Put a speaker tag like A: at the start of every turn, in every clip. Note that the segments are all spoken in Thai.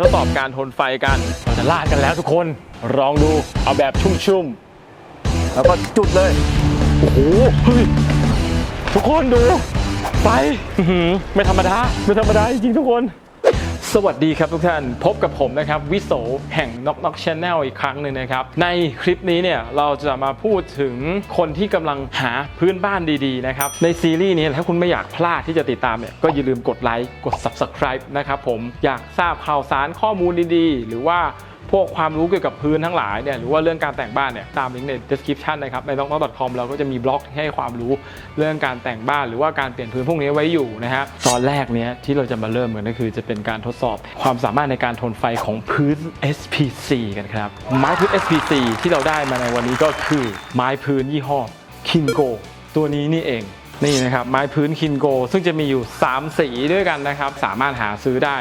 A: ทดสอบการทนไฟกันเราจะลาดกันแล้วทุกคนลองดูเอาแบบชุ่มๆแล้วก็จุดเลยโอ้โหเฮ้ยทุกคนดูไฟอื้อหือไม่ธรรมดาไม่ธรรมดาจริงๆทุกคน สวัสดีครับทุกท่านพบกับผมนะครับวิโสแห่ง Knock Knock Channel อีกครั้งหนึ่งนะครับในคลิปนี้เนี่ยเราจะมาพูดถึงคนที่กำลังหาพื้นบ้านดีๆนะครับในซีรีส์นี้ถ้าคุณไม่อยากพลาดที่จะติดตามเนี่ยก็อย่าลืมกดไลค์กด Subscribe นะครับผมอยากทราบข่าวสารข้อมูลดีๆ หรือว่า พวกความรู้เกี่ยวกับพื้นทั้งหลายเนี่ยหรือว่าเรื่องการแต่งบ้านเนี่ยตามลิงก์ใน description นะครับใน n o k n o k c o m เราก็จะมีบล็อกที่ให้ความรู้เรื่องการแต่งบ้านหรือว่าการเปลี่ยนพื้นพวกนี้ไว้อยู่นะฮะตอนแรกเนี้ยที่เราจะมาเริ่มกันก็คือจะเป็นการทดสอบความสามารถในการทนไฟของพื้น SPC กันครับไม้พื้น SPC ที่เราได้มาในวันนี้ก็คือไม้พื้นยี่ห้อ Kingo ตัวนี้นี่เองนี่นะครับไม้พื้นคินโก ซึ่งจะมีอยู่ 3 สีด้วยกันนะครับ สามารถหาซื้อได้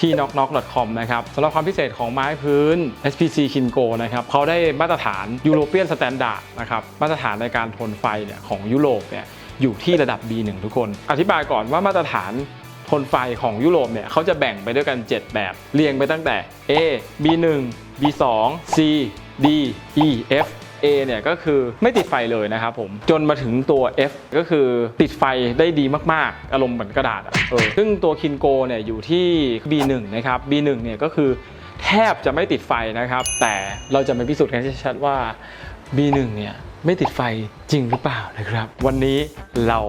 A: ที่ knocknock.com นะครับสำหรับความพิเศษของไม้พื้น SPC Kingo นะครับเขาได้มาตรฐาน European Standard นะครับมาตรฐานในการทนไฟเนี่ยของยุโรปเนี่ยอยู่ที่ระดับ B1 ทุกคน อธิบายก่อนว่ามาตรฐานทนไฟของยุโรปเนี่ยเขาจะแบ่งไปด้วยกัน 7 แบบ เรียงไปตั้งแต่ A B1 B2 C D E F A เนี่ยก็คือไม่ติดไฟเลยนะครับผมจนมาถึงตัว F ก็คือติดไฟได้ดีมากๆ อารมณ์เหมือนกระดาษอะเออซึ่งตัวคินโกเนี่ยอยู่ที่ B1 นะครับ B1 เนี่ยก็คือแทบจะไม่ติดไฟนะครับ แต่เราจะมาพิสูจน์กันชัดๆว่า B1 เนี่ยไม่ติดไฟจริงหรือเปล่านะครับ วันนี้เรา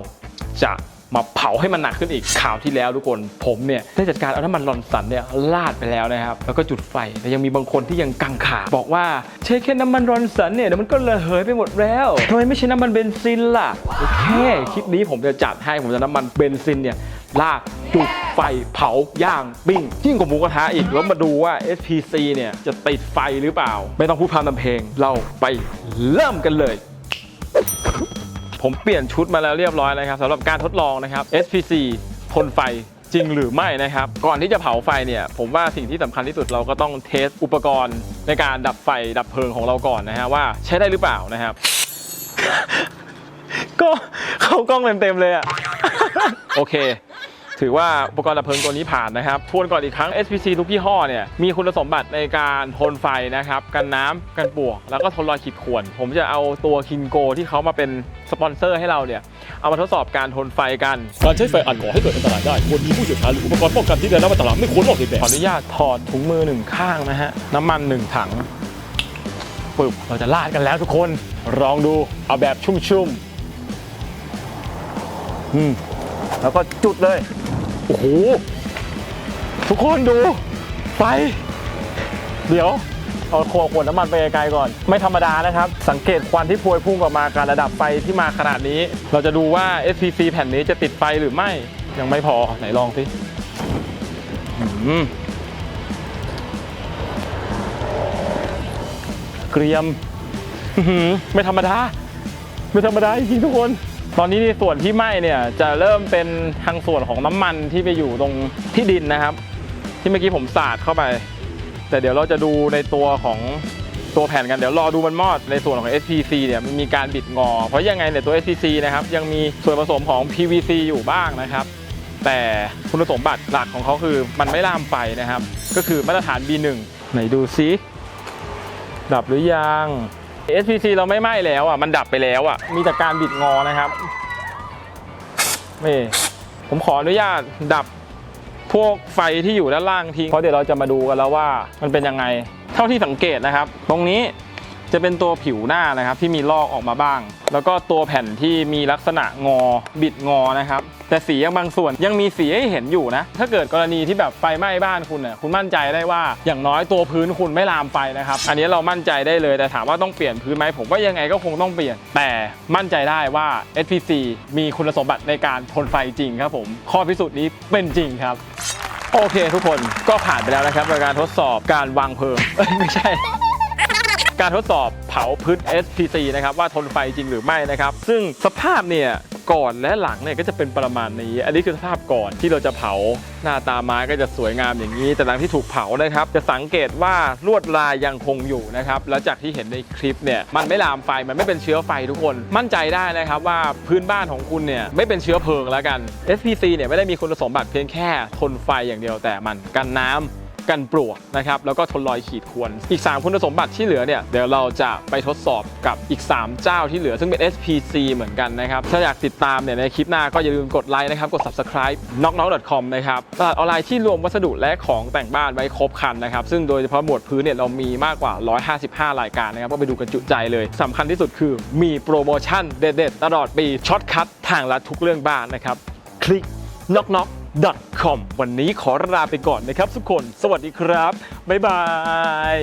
A: จะ มาเผาให้มันหนักขึ้นอีกข่าวที่แล้วทุกคนผมเนี่ยได้จัดการเอาน้ำมันลอนสันเนี่ยลาดไปแล้วนะครับแล้วก็จุดไฟแต่ยังมีบางคนที่ยังกังขาบอกว่าใช้แค่น้ำมันลอนสันเนี่ยเดี๋ยวมันก็ระเหยไปหมดแล้วทำไมไม่ใช้น้ำมันเบนซินล่ะโอเคคลิปนี้ผมจะจัดให้ผมจะน้ำมันเบนซินเนี่ยลาดจุดไฟเผาย่างปิ้งยิ่งกว่าหมูกระทะอีกแล้วมาดูว่า SPC เนี่ยจะติดไฟหรือเปล่า ไม่ต้องพูดพร่ำทำเพลงเราไปเริ่มกันเลย ผมเปลี่ยนชุดมาแล้วเรียบร้อยนะครับสำหรับการทดลองนะครับ SPC ทนไฟจริงหรือไม่นะครับ ก่อนที่จะเผาไฟเนี่ยผมว่าสิ่งที่สำคัญที่สุดเราก็ต้องเทสอุปกรณ์ในการดับไฟดับเพลิงของเราก่อนนะฮะว่าใช้ได้หรือเปล่านะครับ ก็เข้ากล้องเต็มๆเลยอะโอเค ถือว่าอุปกรณ์ดับเพลิงตัวนี้ผ่านนะครับทวนก่อนอีกครั้ง SPC ทุกยี่ห้อเนี่ยมีคุณสมบัติในการทนไฟนะครับกันน้ำกันปลวก แล้วก็ทนรอยขีดข่วน ผมจะเอาตัวคินโกที่เขามาเป็นสปอนเซอร์ให้เราเนี่ยเอามาทดสอบการทนไฟกัน
B: การใช้ไฟอาจก่อให้เกิดอันตรายได้ควรมีผู้เชี่ยวชาญหรืออุปกรณ์ป้องกันที่ได้รับมาตรฐานไม่ควรลอกเลียนแบบ
A: ขออนุญาตถอดถุงมือหนึ่งข้างนะฮะน้ำมันหนึ่งถังปึ๊บเราจะลาดกันแล้วทุกคนลองดูเอาแบบชุ่มๆอืมแล้วก็จุดเลย โอ้โห ทุกคนดู ไฟ เดี๋ยว เอาขวดขวดน้ำมันไปไกลๆก่อน ไม่ธรรมดานะครับ สังเกตควันที่พวยพุ่งออกมาการระดับไฟที่มาขนาดนี้ เราจะดูว่า SPC แผ่นนี้จะติดไฟหรือไม่ ยังไม่พอ ไหนลองสิเกรียม ไม่ธรรมดา ไม่ธรรมดาจริงทุกคน ตอนนี้ในส่วนที่ไหม้เนี่ยจะเริ่มเป็นทางส่วนของน้ำมันที่ไปอยู่ตรงที่ดินนะครับ ที่เมื่อกี้ผมสาดเข้าไป แต่เดี๋ยวเราจะดูในตัวของตัวแผ่นกันเดี๋ยวรอดูมันมอดในส่วนของ SPC เนี่ยมีการบิดงอ เพราะยังไงเนี่ยตัว SPC นะครับยังมีส่วนผสมของ PVC อยู่บ้างนะครับ แต่คุณสมบัติหลักของเขาคือมันไม่ลามไฟนะครับ ก็คือมาตรฐาน B1 ไหนดูซิดับหรือยัง SPC เราไม่ไหม้แล้วอะมันดับไปแล้วอะมีแต่การบิดงอนะครับนี่ผมขออนุญาตดับพวกไฟที่อยู่ด้านล่างทิ้งเพราะเดี๋ยวเราจะมาดูกันแล้วว่ามันเป็นยังไง เท่าที่สังเกตนะครับ ตรงนี้ จะเป็นตัวผิวหน้านะครับที่มีลอกออกมาบ้าง แล้วก็ตัวแผ่นที่มีลักษณะงอบิดงอนะครับ แต่สียังบางส่วนยังมีสีให้เห็นอยู่นะ ถ้าเกิดกรณีที่แบบไฟไหม้บ้านคุณเนี่ยคุณมั่นใจได้ว่าอย่างน้อยตัวพื้นคุณไม่ลามไฟนะครับ อันนี้เรามั่นใจได้เลยแต่ถามว่าต้องเปลี่ยนพื้นไหมผมว่ายังไงก็คงต้องเปลี่ยน แต่มั่นใจได้ว่า SPC มีคุณสมบัติในการทนไฟจริงครับผม ข้อพิสูจน์นี้เป็นจริงครับ โอเคทุกคนก็ผ่านไปแล้วนะครับในการทดสอบการวางเพลิงไม่ใช่ การทดสอบเผาพื้น SPC นะครับว่าทนไฟจริงหรือไม่นะครับ ซึ่งสภาพเนี่ยก่อนและหลังเนี่ยก็จะเป็นประมาณนี้ อันนี้คือสภาพก่อนที่เราจะเผาหน้าตาไม้ก็จะสวยงามอย่างนี้ แต่หลังที่ถูกเผานะครับ จะสังเกตว่าลวดลายยังคงอยู่นะครับ แล้วจากที่เห็นในคลิปเนี่ยมันไม่ลามไฟมันไม่เป็นเชื้อไฟทุกคน มั่นใจได้นะครับว่าพื้นบ้านของคุณเนี่ยไม่เป็นเชื้อเพลิงแล้วกัน SPC เนี่ยไม่ได้มีคุณสมบัติเพียงแค่ทนไฟอย่างเดียวแต่มันกันน้ำ กันปลวกนะครับแล้วก็ทนรอยขีดข่วนอีก 3 คุณสมบัติที่เหลือเนี่ยเดี๋ยวเราจะไปทดสอบกับอีก 3 เจ้าที่เหลือซึ่งเป็น SPC เหมือนกันนะครับถ้าอยากติดตามเนี่ยในคลิปหน้าก็อย่าลืมกดไลค์นะครับกด subscribe n o c k n o c k c o m นะครับตลาดออนไลน์ที่รวมวัสดุและของแต่งบ้านไว้ครบครันนะครับซึ่งโดยเฉพาะหมวดพื้นเนี่ยเรามีมากกว่า 155 รายการนะครับก็ไปดูกันจุใจเลยสำคัญที่สุดคือมีโปรโมชั่นเด็ดๆตลอดปีช็อตคัททางละทุกเรื่องบ้านนะครับคลิก knock knock com วันนี้ขอลาไปก่อนนะครับทุกคน สวัสดีครับ บ๊ายบาย